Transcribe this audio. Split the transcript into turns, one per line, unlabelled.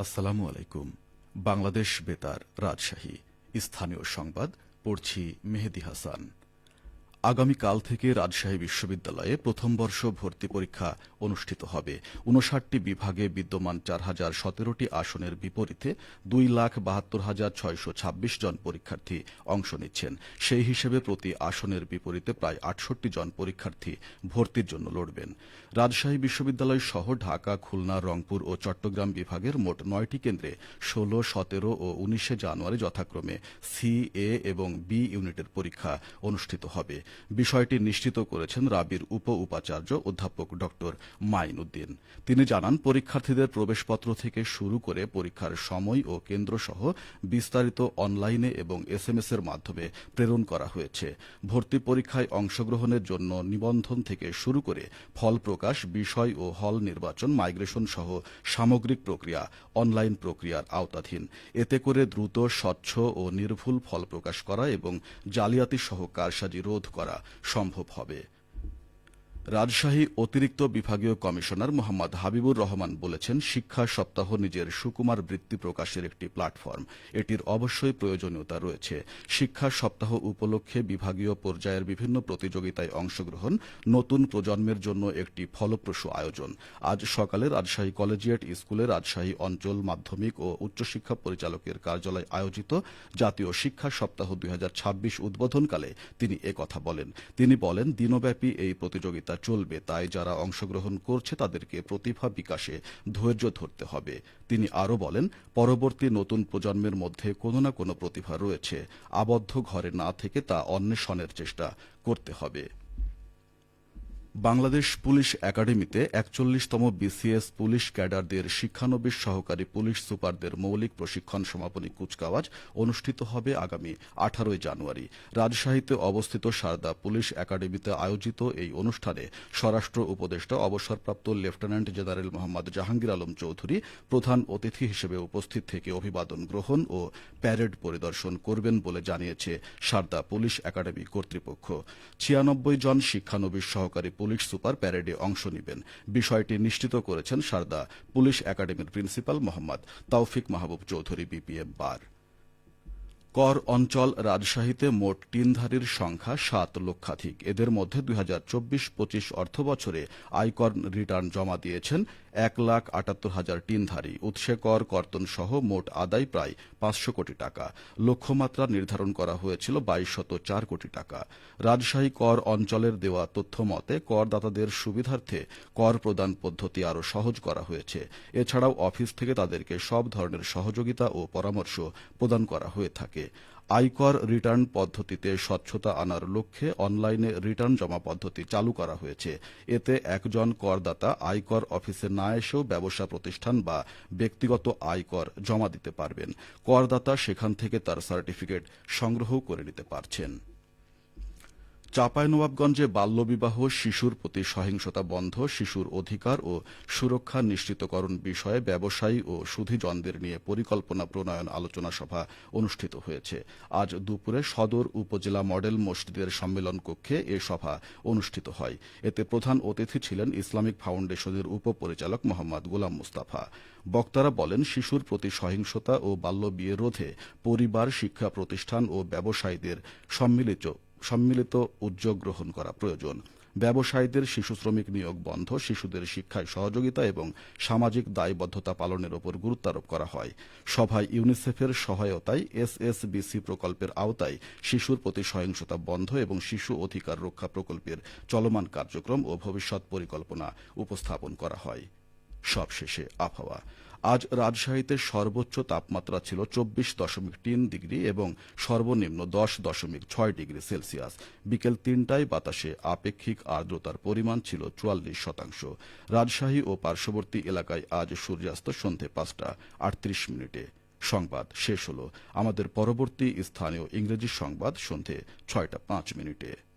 আসসালামু আলাইকুম। বাংলাদেশ বেতার রাজশাহী। স্থানীয় সংবাদ পড়ছি মেহেদি হাসান। আগামীকাল থেকে রাজশাহী বিশ্ববিদ্যালয়ে প্রথম বর্ষ ভর্তি পরীক্ষা অনুষ্ঠিত হবে। উনষাটটি বিভাগে বিদ্যমান চার হাজার সতেরোটি আসনের বিপরীতে দুই লাখ বাহাত্তর হাজার ছয়শো ছাব্বিশ জন পরীক্ষার্থী অংশ নিচ্ছেন। সেই হিসেবে প্রতি আসনের বিপরীতে প্রায় আটষট্টি জন পরীক্ষার্থী ভর্তির জন্য লড়বেন। রাজশাহী বিশ্ববিদ্যালয় সহ ঢাকা, খুলনা, রংপুর ও চট্টগ্রাম বিভাগের মোট নয়টি কেন্দ্রে ষোলো, সতেরো ও উনিশে জানুয়ারি যথাক্রমে সি, এ এবং বি ইউনিটের পরীক্ষা অনুষ্ঠিত হবে। বিষয়টি নিশ্চিত করেছেন রাবির উপ উপাচার্য অধ্যাপক ড মাইন উদ্দিন তিনি জানান, পরীক্ষার্থীদের প্রবেশপত্র থেকে শুরু করে পরীক্ষার সময় ও কেন্দ্র সহ বিস্তারিত অনলাইনে এবং এস এম এর মাধ্যমে প্রেরণ করা হয়েছে। ভর্তি পরীক্ষায় অংশগ্রহণের জন্য নিবন্ধন থেকে শুরু করে ফল প্রকাশ, বিষয় ও হল নির্বাচন, মাইগ্রেশন সহ সামগ্রিক প্রক্রিয়া, অনলাইন প্রক্রিয়ার আওতাধীন। এতে করে দ্রুত, স্বচ্ছ ও নির্ভুল ফল প্রকাশ করা এবং জালিয়াতি সহ কারসাজি রোধ করা সম্ভব হবে। রাজশাহী অতিরিক্ত বিভাগীয় কমিশনার মোহাম্মদ হাবিবুর রহমান বলেছেন, শিক্ষা সপ্তাহ নিজের সুকুমার বৃত্তি প্রকাশের একটি প্ল্যাটফর্ম। এটির অবশ্যই প্রয়োজনীয়তা রয়েছে। শিক্ষা সপ্তাহ উপলক্ষে বিভাগীয় পর্যায়ের বিভিন্ন প্রতিযোগিতায় অংশগ্রহণ, নতুন প্রজন্মের জন্য একটি ফলপ্রসূ আয়োজন। আজ সকালে রাজশাহী কলেজিয়েট স্কুলে রাজশাহী অঞ্চল মাধ্যমিক ও উচ্চশিক্ষা পরিচালকের কার্যালয় আয়োজিত জাতীয় শিক্ষা সপ্তাহ দুই হাজার ছাব্বিশ উদ্বোধনকালে তিনি একথা বলেন। তিনি বলেন, দিনব্যাপী এই প্রতিযোগিতা চলবে, তাই যারা অংশগ্রহণ করছে তাদেরকে প্রতিভা বিকাশে ধৈর্য ধরতে হবে। তিনি আরও বলেন, পরবর্তী নতুন প্রজন্মের মধ্যে কোনো না কোনো প্রতিভা রয়েছে। আবদ্ধ ঘরে না থেকে তা অন্বেষণের চেষ্টা করতে হবে। বাংলাদেশ পুলিশ একাডেমিতে একচল্লিশতম বিসিএস পুলিশ ক্যাডারদের শিক্ষানবিশ সহকারী পুলিশ সুপারদের মৌলিক প্রশিক্ষণ সমাপনী কুচকাওয়াজ অনুষ্ঠিত হবে আগামী আঠারোই জানুয়ারি। রাজশাহীতে অবস্থিত সারদা পুলিশ একাডেমিতে আয়োজিত এই অনুষ্ঠানে স্বরাষ্ট্র উপদেষ্টা, অবসরপ্রাপ্ত লেফটেন্যান্ট জেনারেল মোহাম্মদ জাহাঙ্গীর আলম চৌধুরী প্রধান অতিথি হিসেবে উপস্থিত থেকে অভিবাদন গ্রহণ ও প্যারেড পরিদর্শন করবেন বলে জানিয়েছে সারদা পুলিশ একাডেমি কর্তৃপক্ষ। ছিয়ানব্বই জন শিক্ষানবিশ সহকারী পুলিশ সুপার প্যারেডে অংশ নেবেন। বিষয়টি নিশ্চিত করেছেন সারদা পুলিশ একাডেমির প্রিন্সিপাল মোহাম্মদ তৌফিক মাহবুব চৌধুরী, বিপিএম বার। কর অঞ্চল রাজশাহীতে মোট টিনধারীর সংখ্যা সাত লক্ষাধিক। এদের মধ্যে দুই হাজার চব্বিশ পঁচিশ অর্থ বছরে আয়কর রিটার্ন জমা দিয়েছেন এক লাখ আটাত্তর হাজার টিনধারী উৎসে কর, কর্তন সহ মোট আদায় প্রায় পাঁচশো কোটি টাকা। লক্ষ্যমাত্রা নির্ধারণ করা হয়েছিল বাইশ শত চার কোটি টাকা। রাজশাহী কর অঞ্চলের দেওয়া তথ্য মতে করদাতাদের সুবিধার্থে কর প্রদান পদ্ধতি আরও সহজ করা হয়েছে। এছাড়াও অফিস থেকে তাদেরকে সব ধরনের সহযোগিতা ও পরামর্শ প্রদান করা হয়ে থাকে। আয়কর রিটার্ন পদ্ধতিতে স্বচ্ছতা আনার লক্ষ্যে অনলাইনে রিটার্ন জমা পদ্ধতি চালু করা হয়েছে। এতে একজন করদাতা আয়কর অফিসে না এসেও ব্যবসা প্রতিষ্ঠান বা ব্যক্তিগত আয়কর জমা দিতে পারবেন। করদাতা সেখান থেকে তার সার্টিফিকেট সংগ্রহ করে নিতে পারছেন। চাঁপাইনবাবগঞ্জে বাল্যবিবাহ, শিশুর প্রতি সহিংসতা বন্ধ, শিশুর অধিকার ও সুরক্ষা নিশ্চিতকরণ বিষয়ে ব্যবসায়ী ও সুধীজনদের নিয়ে পরিকল্পনা প্রণয়ন আলোচনা সভা অনুষ্ঠিত হয়েছে। আজ দুপুরে সদর উপজেলা মডেল মসজিদের সম্মেলন কক্ষে এ সভা অনুষ্ঠিত হয়। এতে প্রধান অতিথি ছিলেন ইসলামিক ফাউন্ডেশনের উপপরিচালক মোহাম্মদ গোলাম মুস্তাফা। বক্তারা বলেন, শিশুর প্রতি সহিংসতা ও বাল্য বিয়ে রোধে পরিবার, শিক্ষা প্রতিষ্ঠান ও ব্যবসায়ীদের সম্মিলিত সম্মিলিত উদ্যোগ গ্রহণ করা প্রয়োজন। ব্যবসায়ীদের শিশু শ্রমিক নিয়োগ বন্ধ, শিশুদের শিক্ষায় সহযোগিতা এবং সামাজিক দায়বদ্ধতা পালনের ওপর গুরুত্বারোপ করা হয়। সভায় ইউনিসেফের সহায়তায় এসএসবিসি প্রকল্পের আওতায় শিশুর প্রতি সহিংসতা বন্ধ এবং শিশু অধিকার রক্ষা প্রকল্পের চলমান কার্যক্রম ও ভবিষ্যৎ পরিকল্পনা উপস্থাপন করা হয়। সবশেষে আবহাওয়া। আজ রাজশাহীতে সর্বোচ্চ তাপমাত্রা ছিল চব্বিশ দশমিক তিন ডিগ্রি এবং সর্বনিম্ন দশ দশমিক ছয় ডিগ্রি সেলসিয়াস। বিকেল তিনটায় বাতাসে আপেক্ষিক আর্দ্রতার পরিমাণ ছিল চুয়াল্লিশ শতাংশ। রাজশাহী ও পার্শ্ববর্তী এলাকায় আজ সূর্যাস্ত সন্ধে পাঁচটা আটত্রিশ মিনিটে। সংবাদ শেষ হল। আমাদের পরবর্তী স্থানীয় ইংরেজি সংবাদ সন্ধে ছয়টা পাঁচ মিনিটে।